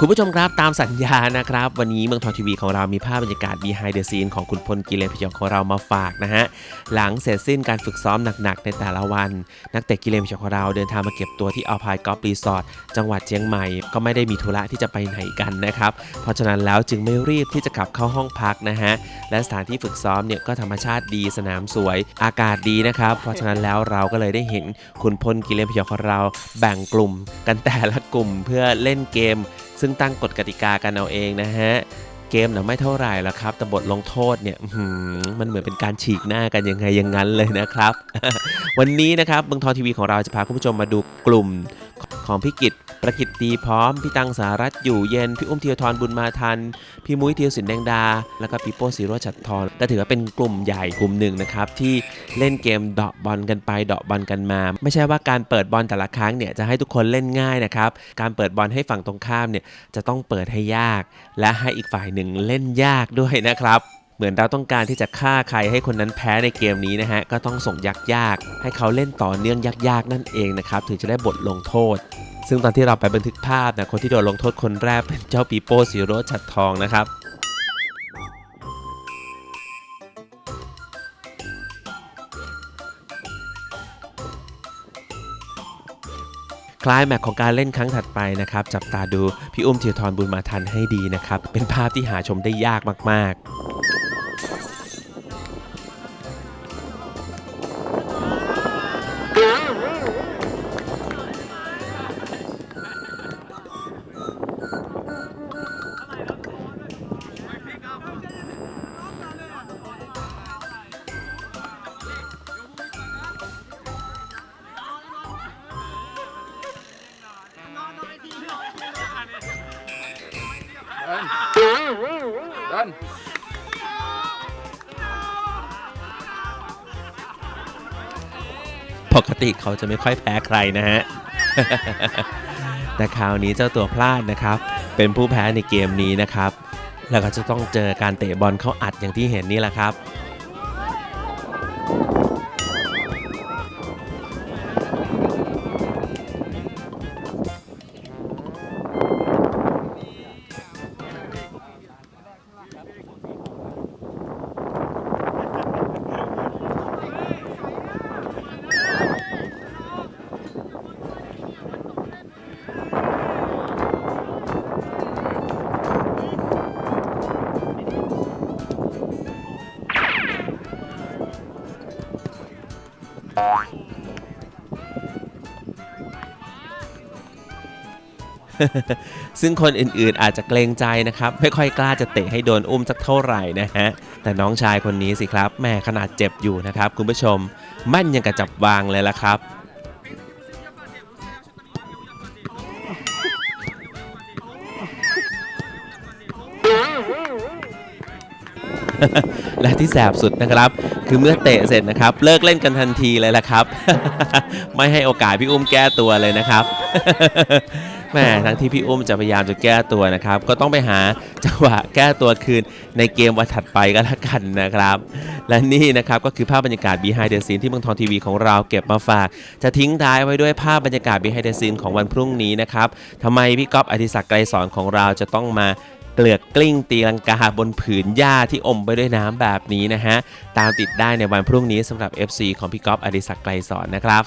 คุณผู้ชมครับตามสัญญานะครับ วันนี้เมืองทองทีวีของเรามีภาพบรรยากาศ behind the scene ของคุณพลกิเลนพยองของเรามาฝากนะฮะ หลังเสร็จสิ้นการฝึกซ้อมหนักๆ ในแต่ละวัน นักเตะกิเลนพยองของเราเดินทางมาเก็บตัวที่อัลพายกอล์ฟรีสอร์ทจังหวัดเชียงใหม่ ก็ไม่ได้มีธุระที่จะไปไหนกันนะครับ เพราะฉะนั้นแล้วจึงไม่รีบที่จะกลับเข้าห้องพักนะฮะ และสถานที่ฝึกซ้อมเนี่ยก็ธรรมชาติดีสนามสวย อากาศดีนะครับ เพราะฉะนั้นแล้วเราก็เลยได้เห็นคุณพลกิเลนพยองของเราแบ่งกลุ่มกันแต่ละกลุ่มเพื่อเล่นเกม ซึ่งตั้งกฎกติกากันเอาเองนะฮะเกมน่ะไม่เท่าไหร่แล้วครับ แต่บทลงโทษเนี่ยมันเหมือนเป็นการฉีกหน้ากันยังไงอย่างนั้นเลยนะครับ วันนี้นะครับเมืองทองทีวีของเราจะพาคุณผู้ชมมาดูกลุ่มของพี่กิต ประกิตตีพร้อม พี่ตังสารัตอยู่เย็น พี่อุ้มเทียทรบุญมาทัน พี่มุ้ยเทียวสินแดงดา แล้วก็ปีโป้สีโรจน์ฉัดทองก็ถือว่าเป็นกลุ่มใหญ่กลุ่มหนึ่งนะครับ ที่เล่นเกมเดาะบอลกันไปเดาะบอลกันมา ไม่ใช่ว่าการเปิดบอลแต่ละครั้งเนี่ยจะให้ทุกคนเล่นง่ายนะครับ การเปิดบอลให้ฝั่งตรงข้ามเนี่ยจะต้องเปิดให้ยาก และให้อีกฝ่ายหนึ่งเล่นยากด้วยนะครับ เหมือนเราต้องการที่จะฆ่าใครให้คนนั้นแพ้ในเกมนี้นะฮะ ก็ต้องส่งยากๆ ให้เขาเล่นต่อเนื่องยากๆ นั่นเองนะครับ ถึงจะได้บทลงโทษ ซึ่งตอนที่เราไปบันทึกภาพนะคนที่โดนลงโทษคนแรกเป็นเจ้าปีโป้สีโรฉัดทองนะครับคลายแม็กของการเล่นครั้งถัดไปนะครับ จับตาดูพี่อุ้มเทียทรบุญมาทันให้ดีนะครับ เป็นภาพที่หาชมได้ยากมาก เดินๆปกติเขาจะไม่ค่อยแพ้ใครนะฮะ แต่คราวนี้เจ้าตัวพลาดนะครับ เป็นผู้แพ้ในเกมนี้นะครับ แล้วก็จะต้องเจอการเตะบอลเข้าอัดอย่างที่เห็นนี่แหละครับ ซึ่งคนอื่นๆอาจจะเกรงใจนะครับ ไม่ค่อยกล้าจะเตะให้โดนอุ้มสักเท่าไหร่นะฮะ แต่น้องชายคนนี้สิครับแม่ขนาดเจ็บอยู่นะครับ คุณผู้ชมมั่นยังกระจับวางเลยละครับ และที่แสบสุดนะครับ คือเมื่อเตะเสร็จนะครับ เลิกเล่นกันทันทีเลยละครับ ไม่ให้โอกาสพี่อุ้มแก้ตัวเลยนะครับแม่ทั้งที่พี่อุ้มจะพยายามจะแก้ตัวนะครับ ก็ต้องไปหาจังหวะแก้ตัวคืนในเกมวันถัดไปก็แล้วกันนะครับ และนี่นะครับก็คือภาพบรรยากาศ behind the scene ที่เมืองทองทีวีของเราเก็บมาฝาก จะทิ้งท้ายไว้ด้วยภาพบรรยากาศ behind the scene ของวันพรุ่งนี้นะครับทำไมพี่ก๊อฟอธิศักดิ์ไกรสอนของเราจะต้องมา เกลือกกลิ้งตีลังกาบนผืนหญ้าที่อมไปด้วยน้ำแบบนี้นะฮะ ตามติดได้ในวันพรุ่งนี้สำหรับ FC ของพี่ก๊อฟอดิศักดิ์ไกรสอนนะครับ